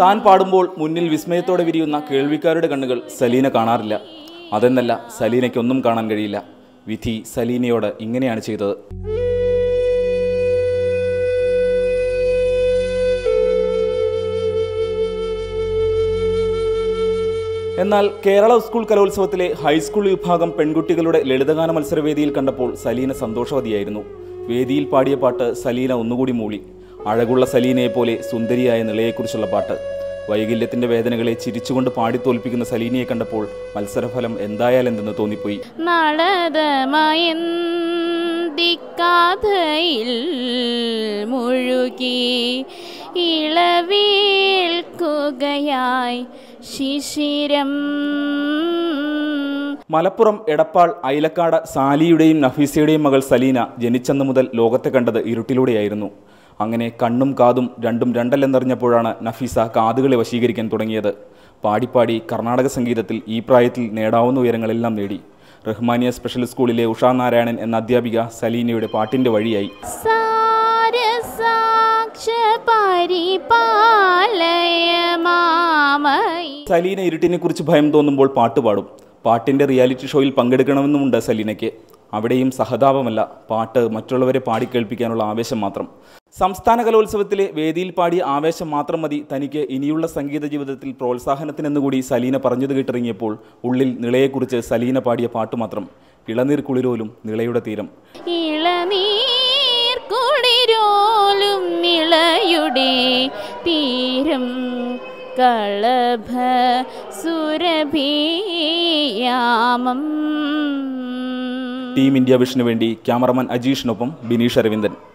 താൻ പാടുമ്പോൾ മുന്നിൽ വിസ്മയത്തോടെ വിരിയുന്ന കേൾവിക്കാരുടെ കണ്ണുകൾ സലീന കാണാറില്ല. അതെന്നല്ല സലീനയ്ക്കൊന്നും കാണാൻ കഴിയില്ല. വിധി സലീനയോട് ഇങ്ങനെയാണ് ചെയ്തത്. എന്നാൽ കേരള സ്കൂൾ കലോത്സവത്തിലെ ഹൈസ്കൂൾ വിഭാഗം പെൺകുട്ടികളുടെ ലളിതഗാന മത്സരവേദിയിൽ കണ്ടപ്പോൾ സലീന സന്തോഷവതിയായിരുന്നു. വേദിയിൽ പാടിയ പാട്ട് സലീന ഒന്നുകൂടി മൂളി. അഴകുള്ള സലീനയെ പോലെ സുന്ദരിയായ നിളയെക്കുറിച്ചുള്ള പാട്ട്. വൈകല്യത്തിന്റെ വേദനകളെ ചിരിച്ചുകൊണ്ട് പാടിത്തോൽപ്പിക്കുന്ന സലീനയെ കണ്ടപ്പോൾ മത്സരഫലം എന്തായാലും എന്തായാലെന്തെന്ന് തോന്നിപ്പോയി. നളതമയന്തിക്കാതയിൽ മുഴുകി ഇളവേൽക്കുകയായി ശിശിരം. മലപ്പുറം എടപ്പാൾ അയിലക്കാട് സാലിയുടെയും നഫീസയുടെയും മകൾ സലീന ജനിച്ചന്നു മുതൽ ലോകത്തെ കണ്ടത് ഇരുട്ടിലൂടെയായിരുന്നു. അങ്ങനെ കണ്ണും കാതും രണ്ടും രണ്ടല്ലെന്നറിഞ്ഞപ്പോഴാണ് നഫീസ കാതുകളെ വശീകരിക്കാൻ തുടങ്ങിയത്. പാടിപ്പാടി കർണാടക സംഗീതത്തിൽ ഈ പ്രായത്തിൽ നേടാവുന്ന ഉയരങ്ങളെല്ലാം നേടി. റഹ്മാനിയ സ്പെഷ്യൽ സ്കൂളിലെ ഉഷാ നാരായണൻ എന്ന അധ്യാപിക സലീനയുടെ പാട്ടിന്റെ വഴിയായി. പരിപാലയ മാമയി സലീന ഇരുട്ടിനെ കുറിച്ച് ഭയം തോന്നുമ്പോൾ പാട്ട് പാടും. പാട്ടിന്റെ റിയാലിറ്റി ഷോയിൽ പങ്കെടുക്കണമെന്നുമുണ്ട് സലീനയ്ക്ക്. അവിടെയും സഹതാപമല്ല. പാട്ട് മറ്റുള്ളവരെ പാടിക്കേൾപ്പിക്കാനുള്ള ആവേശം മാത്രം. സംസ്ഥാന കലോത്സവത്തിലെ വേദിയിൽ പാടിയ ആവേശം മാത്രം മതി തനിക്ക് ഇനിയുള്ള സംഗീത ജീവിതത്തിൽ പ്രോത്സാഹനത്തിനെന്നുകൂടി സലീന പറഞ്ഞത് കേട്ടിറങ്ങിയപ്പോൾ ഉള്ളിൽ നിളയെക്കുറിച്ച് സലീന പാടിയ പാട്ട് മാത്രം. ഇളനീർ കുളിരോലും നിളയുടെ തീരം. കളഭ സുരഭിയാമം. ടീം ഇന്ത്യ വിഷനു വേണ്ടി ക്യാമറമാൻ അജീഷിനൊപ്പം ബിനീഷ് അരവിന്ദൻ.